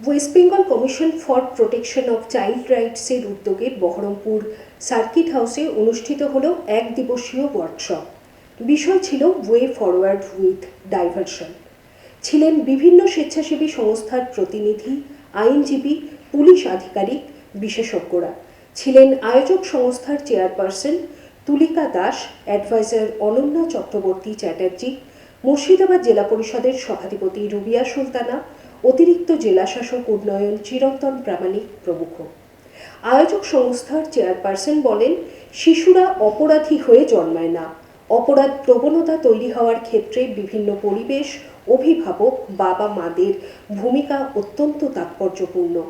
West Bengal commission for protection of child রাইটসের উদ্যোগে Baharampur circuit হাউসে অনুষ্ঠিত হল এক দিবসীয় ওয়ার্কশপ বিষয় ছিল ওয়ে ফরওয়ার্ড উইথ ডাইভারশন ছিলেন বিভিন্ন স্বেচ্ছাসেবী সংস্থার প্রতিনিধি, আইনজীবী, পুলিশ আধিকারিক, বিশেষজ্ঞরা। ছিলেন আয়োজক সংস্থার চেয়ারপারসন তুলিকা দাস অ্যাডভাইজার অনন্যা চক্রবর্তী চ্যাটার্জি, মুর্শিদাবাদ জেলা পরিষদের সভাধিপতি রুবিয়া সুলতানা অতিরিক্ত জেলাশাসক উন্নয়ন চিরন্তন প্রামাণিক প্রমুখ। আয়োজক সংস্থার চেয়ারপারসন বলেন, শিশুরা অপরাধী হয়ে জন্মায় না। অপরাধ প্রবণতা তৈরি হওয়ার ক্ষেত্রে বিভিন্ন পরিবেশ, অভিভাবক, বাবা মাদের ভূমিকা অত্যন্ত তাৎপর্যপূর্ণ।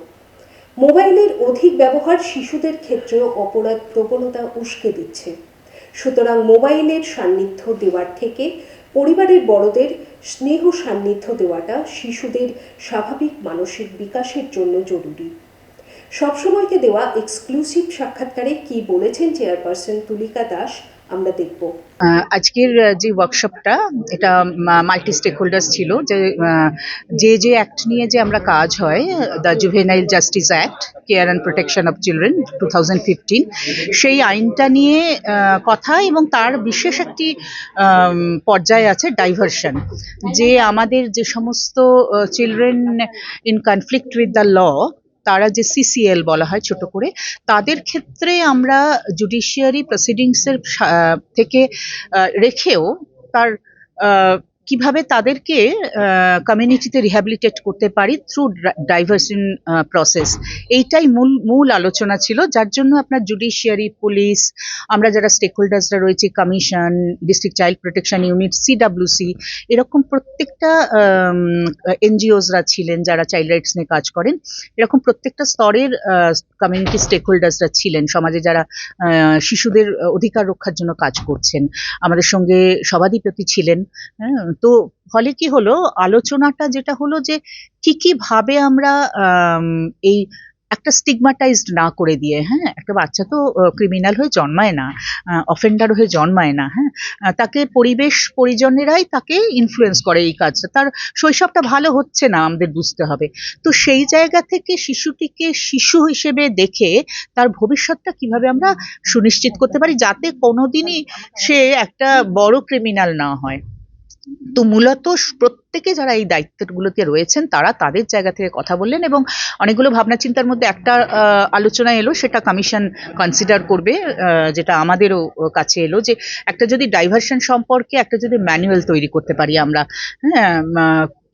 মোবাইলের অধিক ব্যবহার শিশুদের ক্ষেত্রেও অপরাধ প্রবণতা উস্কে দিচ্ছে। সুতরাং মোবাইলের সান্নিধ্য দেওয়ার থেকে পরিবারের বড়দের স্নেহ সান্নিধ্য দেওয়াটা শিশুদের স্বাভাবিক মানসিক বিকাশের জন্য জরুরি। সবসময়কে দেওয়া এক্সক্লুসিভ সাক্ষাৎকারে কি বলেছেন চেয়ারপারসন তুলিকা দাস আমরা দেখব। আজকের যে ওয়ার্কশপটা এটা মাল্টি স্টেক হোল্ডার্স ছিল যে যে যে অ্যাক্ট নিয়ে যে আমরা কাজ হয় the juvenile justice act care and protection of children to সেই আইনটা নিয়ে কথা এবং তার বিশেষ একটি পর্যায়ে আছে ডাইভারশন যে আমাদের যে সমস্ত children in conflict with the law তারা যে সিসিএল বলা হয় ছোট করে, তাদের ক্ষেত্রে আমরা জুডিশিয়ারি প্রসিডিংসের থেকে রেখেও তার কীভাবে তাদেরকে কমিউনিটিতে রিহ্যাবিলিটেট করতে পারি থ্রু ডাইভার্সন প্রসেস এইটাই মূল মূল আলোচনা ছিল। যার জন্য আপনার জুডিশিয়ারি পুলিশ আমরা যারা স্টেক হোল্ডার্সরা রয়েছে commission district child protection unit CWC এরকম প্রত্যেকটা এনজিওসরা ছিলেন যারা চাইল্ড রাইটস নিয়ে কাজ করেন। এরকম প্রত্যেকটা স্তরের কমিউনিটি স্টেক হোল্ডার্সরা ছিলেন। সমাজে যারা শিশুদের অধিকার রক্ষার জন্য কাজ করছেন। আমাদের সঙ্গে সভাধিপতি ছিলেন হ্যাঁ তো ফলে কি হলো? আলোচনাটা যেটা হলো যে কি কি ভাবে আমরা আম, এই একটা স্টিগমাটাইজড না করে দিয়ে হ্যাঁ একটা বাচ্চা তো ক্রিমিনাল হয়ে জন্মায় না অফেন্ডার হয়ে জন্মায় না হ্যাঁ তাকে পরিবেশ পরিজনেরাই তাকে ইনফ্লুয়েন্স করে এই কাজটা। তার শৈশবটা ভালো হচ্ছে না আমাদের বুঝতে হবে। তো সেই জায়গা থেকে শিশুটিকে শিশু হিসেবে দেখে তার ভবিষ্যৎটা কীভাবে আমরা সুনিশ্চিত করতে পারি যাতে কোনোদিনই সে একটা বড় ক্রিমিনাল না হয়। তো মূলত প্রত্যেকে যারা এই দায়িত্বগুলোতে রয়েছেন, তারা তাদের জায়গা থেকে কথা বললেন এবং অনেকগুলো ভাবনা চিন্তার মধ্যে একটা আলোচনা এলো, সেটা কমিশন কনসিডার করবে যেটা আমাদেরও কাছে এলো যে একটা যদি ডাইভারশন সম্পর্কে একটা যদি ম্যানুয়াল তৈরি করতে পারি আমরা। হ্যাঁ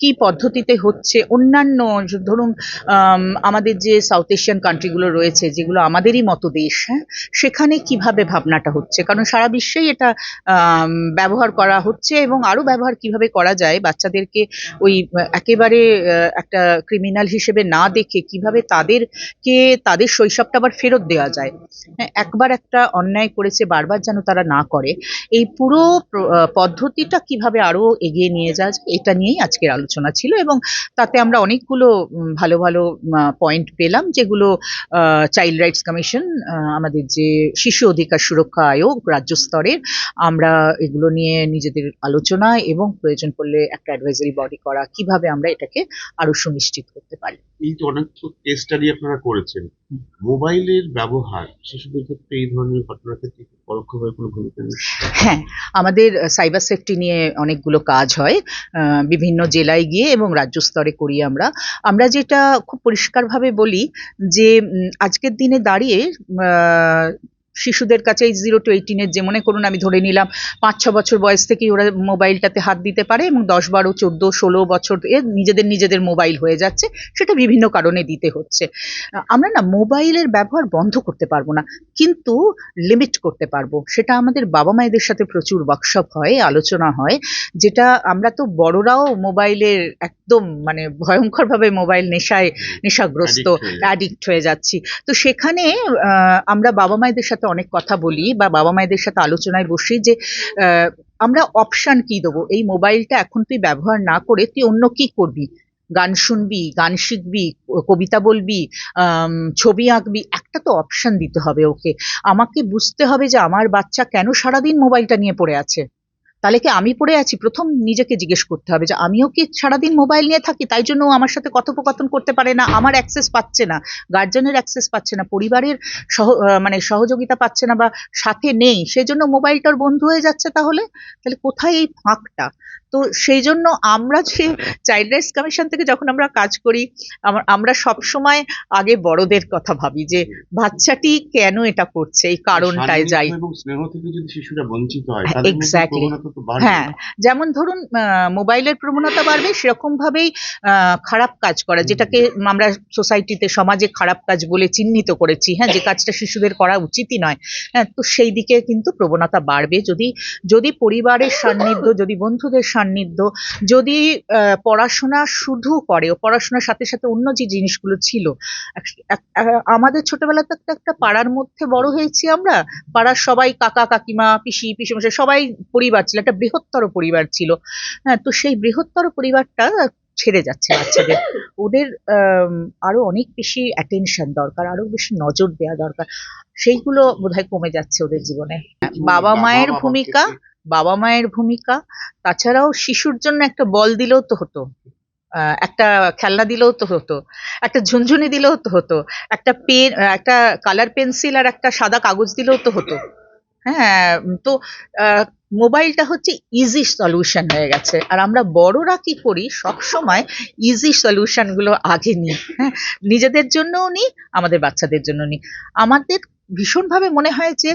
কি পদ্ধতিতে হচ্ছে? অন্যান্য ধরুন আম, আমাদের যে সাউথ এশিয়ান কান্ট্রিগুলো রয়েছে যেগুলো আমাদেরই মতো দেশ হ্যাঁ? সেখানে কীভাবে ভাবনাটা হচ্ছে? কারণ সারা বিশ্বেই এটা ব্যবহার করা হচ্ছে এবং আরও ব্যবহার কীভাবে করা যায়? বাচ্চাদেরকে ওই একেবারে একটা ক্রিমিনাল হিসেবে না দেখে কীভাবে তাদেরকে তাদের শৈশবটা আবার ফেরত দেওয়া যায়? হ্যাঁ, একবার একটা অন্যায় করেছে বারবার যেন তারা না করে এই পুরো পদ্ধতিটা কীভাবে আরও এগিয়ে নিয়ে যায় এটা নিয়েই আজকের আলোচনা। ছিল এবং তাতে আমরা অনেকগুলো ভালো ভালো পয়েন্ট পেলাম যেগুলো চাইল্ড রাইটস কমিশন আমাদের যে শিশু অধিকার সুরক্ষা আয়োগ রাজ্য স্তরের, আমরা এগুলো নিয়ে নিজেদের আলোচনা এবং প্রয়োজন পড়লে একটা অ্যাডভাইজারি বডি করা, কীভাবে আমরা এটাকে আরও সুনিশ্চিত করতে পারি। এই যে অনেক কেস স্টাডি আপনারা করেছেন মোবাইলের ব্যবহার, শিশুদের ক্ষেত্রে এই ধরনের ঘটনার ক্ষেত্রে হ্যাঁ আমাদের সাইবার সেফটি নিয়ে অনেকগুলো কাজ হয় বিভিন্ন জেলায় গিয়ে এবং রাজ্য স্তরে করি আমরা। আমরা যেটা খুব পরিষ্কারভাবে বলি যে আজকের দিনে দাঁড়িয়ে শিশুদের কাছে এই জিরো টু এইটিনের যে মনে করুন আমি ধরে নিলাম পাঁচ ছ বছর বয়স থেকেই ওরা মোবাইলটাতে হাত দিতে পারে এবং দশ বারো চোদ্দ ষোলো বছর এ নিজেদের নিজেদের মোবাইল হয়ে যাচ্ছে সেটা বিভিন্ন কারণে দিতে হচ্ছে। আমরা না মোবাইলের ব্যবহার বন্ধ করতে পারব না কিন্তু লিমিট করতে পারব। সেটা আমাদের বাবা মায়েদের সাথে প্রচুর ওয়ার্কশপ হয় আলোচনা হয় যেটা আমরা তো বড়রাও মোবাইলের একদম মানে ভয়ঙ্করভাবে মোবাইল নেশায় নেশাগ্রস্ত। অ্যাডিক্ট হয়ে যাচ্ছি। তো সেখানে আমরা বাবা মায়েদের সাথে অনেক কথা বলি বা বাবা মায়েদের সাথে আলোচনায় বসি যে আমরা অপশান কি দেবো? এই মোবাইলটা এখন তুই ব্যবহার না করে তুই অন্য কি করবি? গান শুনবি, গান শিখবি, কবিতা বলবি ছবি আঁকবি, একটা তো অপশান দিতে হবে ওকে। আমাকে বুঝতে হবে যে আমার বাচ্চা কেন সারাদিন মোবাইলটা নিয়ে পড়ে আছে। তাহলে কি আমি পড়ে আছি? প্রথম নিজেকে জিজ্ঞেস করতে হবে যে আমিও কি সারাদিন মোবাইল নিয়ে থাকি? তাই জন্য আমার সাথে কথোপকথন করতে পারে না, আমার অ্যাক্সেস পাচ্ছে না গার্জেনের অ্যাক্সেস পাচ্ছে না, পরিবারের সহ মানে সহযোগিতা পাচ্ছে না বা সাথে নেই, সেজন্য মোবাইলটার বন্ধু হয়ে যাচ্ছে তাহলে? তাহলে কোথায় এই ফাঁকটা? তো সেই জন্য আমরা যে চাইল্ড রাইটস কমিশন থেকে যখন আমরা কাজ করি আমরা সব সময় আগে বড়দের কথা ভাবি যে বাচ্চাটি কেন এটা করছে? এই কারণটায় যাই। হয় যেমন ধরুন মোবাইলের প্রবণতা বাড়বে সেরকম ভাবেই আহ, খারাপ কাজ করা যেটাকে আমরা সোসাইটিতে সমাজে খারাপ কাজ বলে চিহ্নিত করেছি হ্যাঁ যে কাজটা শিশুদের করা উচিতই নয় হ্যাঁ তো সেই দিকে কিন্তু প্রবণতা বাড়বে। যদি যদি পরিবারের সান্নিধ্য যদি বন্ধুদের সান্নিধ্য যদি আহ, পড়াশোনা শুধু করে ও পড়াশোনার সাথে সাথে অন্য যে জিনিসগুলো ছিল আমাদের ছোটবেলাতে একটা একটা পাড়ার মধ্যে বড় হয়েছি আমরা। পাড়ার সবাই কাকা কাকিমা পিসি পিসিমশাই সবাই পরিবার ছিল একটা বৃহত্তর পরিবার ছিল। হ্যাঁ তো সেই বৃহত্তর পরিবারটা ছেড়ে যাচ্ছে বাচ্চাদের। ওদের আরও অনেক বেশি অ্যাটেনশন দরকার আরও বেশি নজর দেওয়া দরকার। সেইগুলো বোধহয় কমে যাচ্ছে ওদের জীবনে। বাবা মায়ের ভূমিকা বাবা মায়ের ভূমিকা, তাছাড়াও শিশুর জন্য একটা বল দিলেও তো হতো একটা খেলনা দিলেও তো হতো, একটা ঝুনঝুনি দিলেও তো হতো, একটা পেন, একটা কালার পেন্সিল আর একটা সাদা কাগজ দিলেও তো হতো। হ্যাঁ তো মোবাইলটা হচ্ছে ইজি সলিউশন হয়ে গেছে। আর আমরা বড়রা কি করি? সব সময় ইজি সলিউশনগুলো আগে নিই হ্যাঁ নিজেদের জন্যও নিই আমাদের বাচ্চাদের জন্য নিই আমাদের ভীষণভাবে মনে হয় যে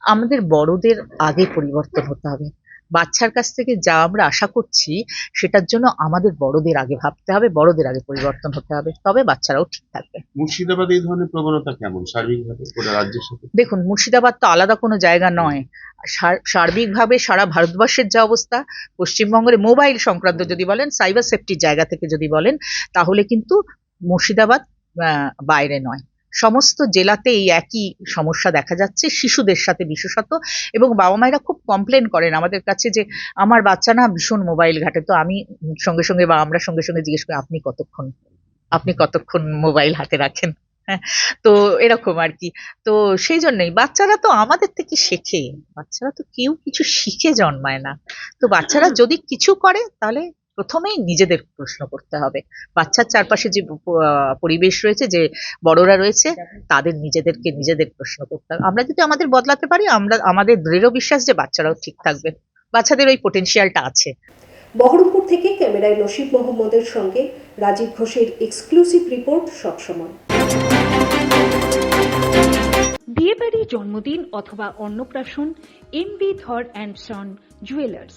আমাদের বড়দের আগে পরিবর্তন হতে হবে। বাচ্চার কাছ থেকে যা আমরা আশা করছি সেটার জন্য আমাদের বড়দের আগে ভাবতে হবে বড়দের আগে পরিবর্তন হতে হবে। তবে বাচ্চারাও ঠিক থাকবে। মুর্শিদাবাদে এই ধরনের প্রবণতা কেমন সার্বিকভাবে গোটা রাজ্যের সাথে? দেখুন মুর্শিদাবাদ তো আলাদা কোনো জায়গা নয়। সার- সার্বিকভাবে সারা ভারতবর্ষের যা অবস্থা পশ্চিমবঙ্গের মোবাইল সংক্রান্ত যদি বলেন সাইবার সেফটির জায়গা থেকে যদি বলেন তাহলে কিন্তু মুর্শিদাবাদ বাইরে নয়। সমস্ত জেলাতে এই একই সমস্যা দেখা যাচ্ছে, শিশুদের সাথে বিশেষত। এবং বাবা মায়েরা খুব কমপ্লেন করেন আমাদের কাছে যে, আমার বাচ্চা না ভীষণ মোবাইল ঘাটে। তো আমি সঙ্গে সঙ্গে বা আমরা সঙ্গে সঙ্গে জিজ্ঞেস করি, আপনি কতক্ষণ আপনি কতক্ষণ মোবাইল হাতে রাখেন? হ্যাঁ তো এরকম আর কি। তো সেই জন্যই বাচ্চারা তো আমাদের থেকে শেখে। বাচ্চারা তো কেউ কিছু শিখে জন্মায় না। তো বাচ্চারা যদি কিছু করে, তাহলে প্রথমেই নিজেদের প্রশ্ন করতে হবে। বাচ্চার চারপাশে যে আহ, পরিবেশ রয়েছে যে বড়রা রয়েছে তাদের নিজেদেরকে নিজেদের প্রশ্ন করতে হবে। আমরা যদি আমাদের বদলাতে পারি আমরা আমাদের দৃঢ় বিশ্বাস যে বাচ্চারাও ঠিক থাকবে। বাচ্চাদের ওই পোটেনশিয়ালটা আছে। বহরমপুর থেকে ক্যামেরায় নসিব মোহাম্মদের সঙ্গে রাজীব ঘোষের এক্সক্লুসিভ রিপোর্ট সবসময়। বিয়েবাড়ি জন্মদিন অথবা অন্নপ্রাশন M B Dhar and son jewellers